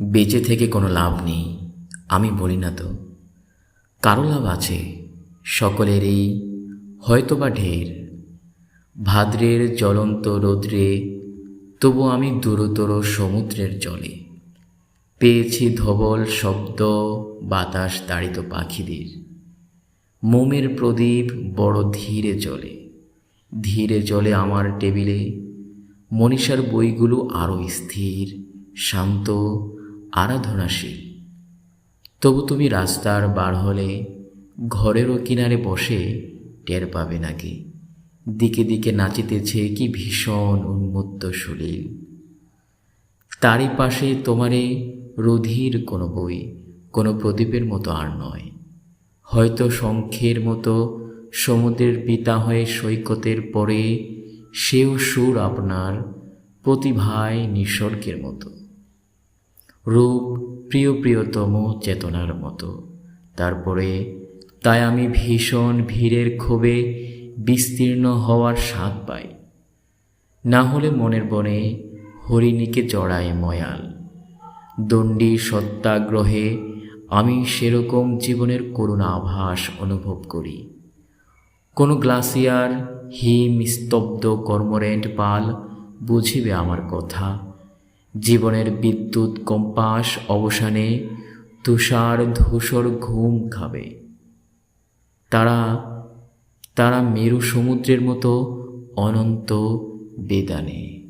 বেঁচে থেকে কোনো লাভ নেই, আমি বলি না তো। কারও লাভ আছে সকলেরই হয়তোবা ঢের। ভাদ্রের জ্বলন্ত রৌদ্রে, তবু আমি দূরতর সমুদ্রের জলে। পেয়েছি ধবল শব্দ, বাতাস তাড়িত পাখিদের। মোমের প্রদীপ বড় ধীরে জ্বলে ধীরে জ্বলে আমার টেবিলে। মনীষার বইগুলো আরও স্থির, শান্ত আরাধনাশীল। তবু তুমি রাস্তার বার হলে ঘরেরও কিনারে বসে টের পাবে নাকি? দিকে দিকে নাচিতেছে কি ভীষণ উন্মত্ত সলিল তারই পাশে তোমারে রুধির কোনো বই, কোনো প্রদীপের মতো আর নয়। হয়তো শঙ্খের মতো সমুদ্রের পিতা হয়ে সৈকতের পরে সেও সুর আপনার প্রতিভায় নিসর্গের মতো। রূপ প্রিয় প্রিয়তম চেতনার মতো। তারপরে তাই আমি ভীষণ ভিড়ের ক্ষোভে বিস্তীর্ণ হওয়ার স্বাদ পাই। না হলে মনের বনে হরিণীকে জড়ায় ময়াল। দণ্ডী সত্যাগ্রহে আমি সেরকম জীবনের করুণ আভাস অনুভব করি। কোনো গ্লাসিয়ার হিম স্তব্ধ কর্মরেন্ট পাল বুঝিবে আমার কথা। জীবনের বিদ্যুৎ কম্পাস অবসানে তুষার ধূসর ঘুম খাবে। তারা তারা মেরু সমুদ্রের মতো অনন্ত বেদানে।